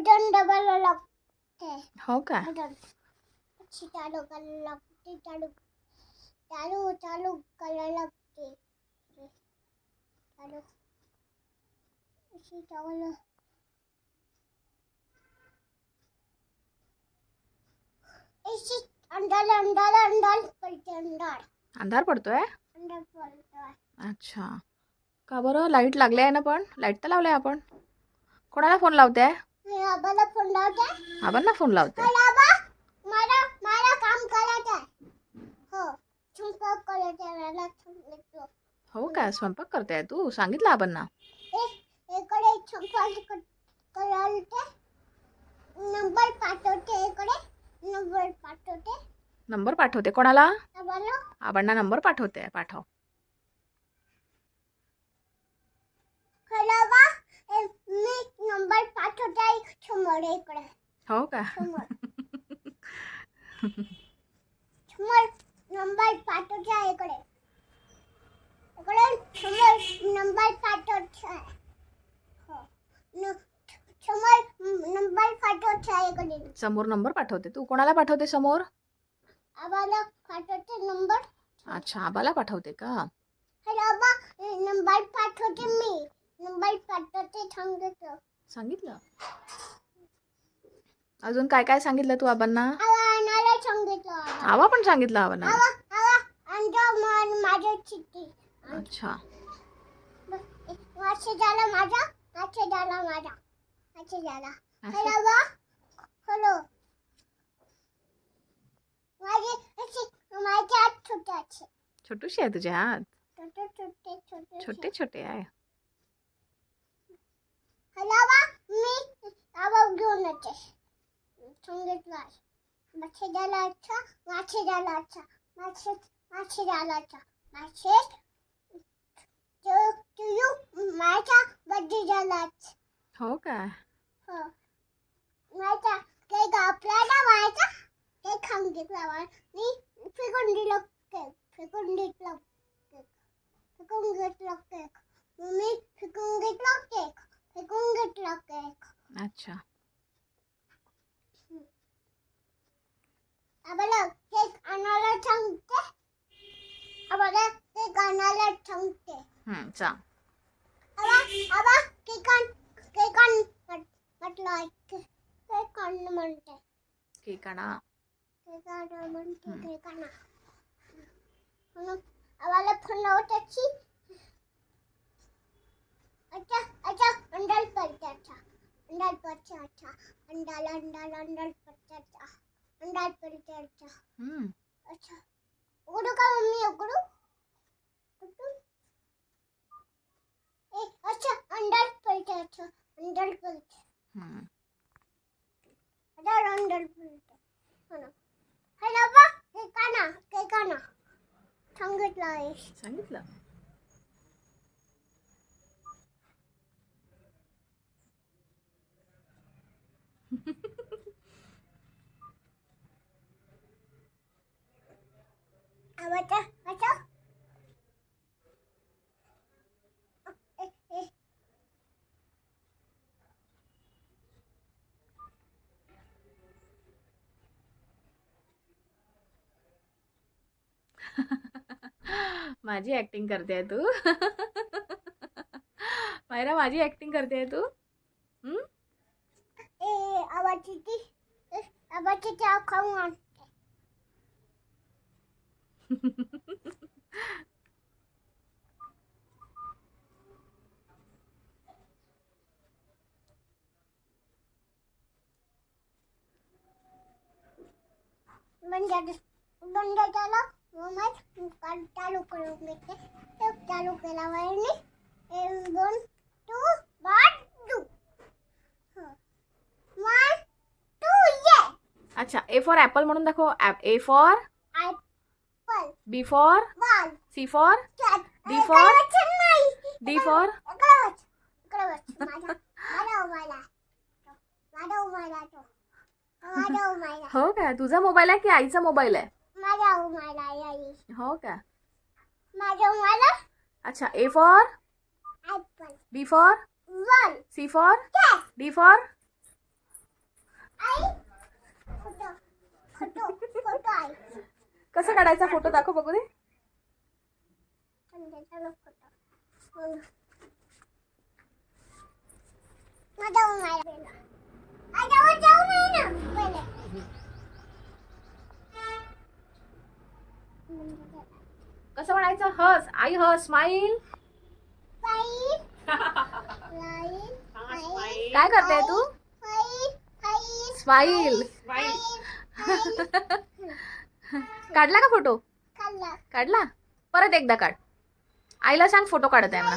Button double लागते हो का? अशी चालू करायला लागते चालू चालू चालू करायला लागते. चालू. चालू. अंडाल अंडाल अंडाल पडते अंडाल अंधार पडतोय? पडतोय. अच्छा. का बरं? लाइट लागली आहे ना पण? लाइट तर लावली आपण. कोणाला फोन लावते आबाला फोन लावते. आबांना फोन लावते? मला मला काम करायचं हो स्वयंपाक करायचं आहे मला सांगितलं. हो का? स्वयंपाक करते तू? सांगितलं आबांना? एक इकडे स्वयंपाक क- करायला ते नंबर पाठवते इकडे नंबर पाठवते. नंबर पाठवते कोणाला? आबांना नंबर पाठवते पाठव हॅलो आबा ए, नंबर पाठवते समोर इकडे. हो का? समोर समोर नंबर पाठवते इकडे. इकडे समोर नंबर पाठवते हो. न- समोर नंबर पाठवते इकडे. समोर नंबर पाठवते. तू कोणाला पाठवते समोर? आम्हाला पाठवते नंबर. अच्छा आबाला पाठवते का? हॅलो आबा नंबर पाठवते मी. नंबर पाठवते सांगितलं सांगितलं? अजून काय काय सांगितलं तू आबांना? आवा पण सांगितलं आबांना. अच्छा. वाचे झाला माझा वाचे झाला माझा. वाचे झाला. असं- हॅलो बा हॅलो. माझे असे माझे हात छोटे आहे छोटूशी आहे तुझे हात? छोटे छोटे छोटे छोटे. छोटे आहे हॅलो बा मी आवा घेऊन येते सांगितलं आहे मासे झाला अच्छा मासे झाला अच्छा मासे मासे झाला अच्छा मासे तू तू माझा बड्डे झाला अच्छा हो का हो माझा केक आपल्याला व्हायचा केक खाऊन घेतला मी फेकून दिलं केक फेकून घेतलं केक फेकून घेतलं केक मी फेकून घेतला केक फेकून घेतला केक अच्छा आम्हाला केक आणायला सांगते आम्हाला केक आणायला सांगते हम्म सांग आबा आबा केक आण केक आण म्हट- म्हटलं केक आण म्हणते केक आणा केक आण म्हणते. केक आणा म्हणून आम्हाला फोन लावताची अच्छा अच्छा अंडाल पडते अच्छा अंडाल पडते अच्छा अंडाल अंडाल अंडाल पडते अच्छा अंडाल पडते अच्छा हम्म अच्छा उघडू का मम्मी उघडू उघडू? ए अच्छा अंडाल पडते अच्छा अंडाल पडते हम्म अंडाल अंडाल पडते हो ना हॅलो बा हे काना के काना सांगितलं आहे सांगितलं आवडतं अच्छा ए ए माझी ऍक्टिंग करते तू. मायरा माझी ऍक्टिंग करते तू. हम्म? ए आवाजची ती ए, आवाजची चहा खाऊन आण बंद बंद झाला मग चालू ते चालू केला वायरने एक दोन two one two one two ये अच्छा ए फॉर ॲपल म्हणून दाखव. A for B for ball C for cat D for? नाही डी फॉर इकडे बस माझा माझा उमायला माझा उमायला तो माझा उमायला हो का तुझा मोबाईल आहे की आईचा मोबाईल आहे? माझा उमायला आई. हो का माझा उमायला अच्छा A for apple B for ball C for cat D for I photo photo photo आई कसं काढायचा फोटो दाखव बघू दे. कसं म्हणायचं? हस. आई हस. स्माईल. काय करते तू? स्माईल. काढला का फोटो? काढला. परत एकदा काढ. आईला सांग फोटो काढत आहे म्हणा.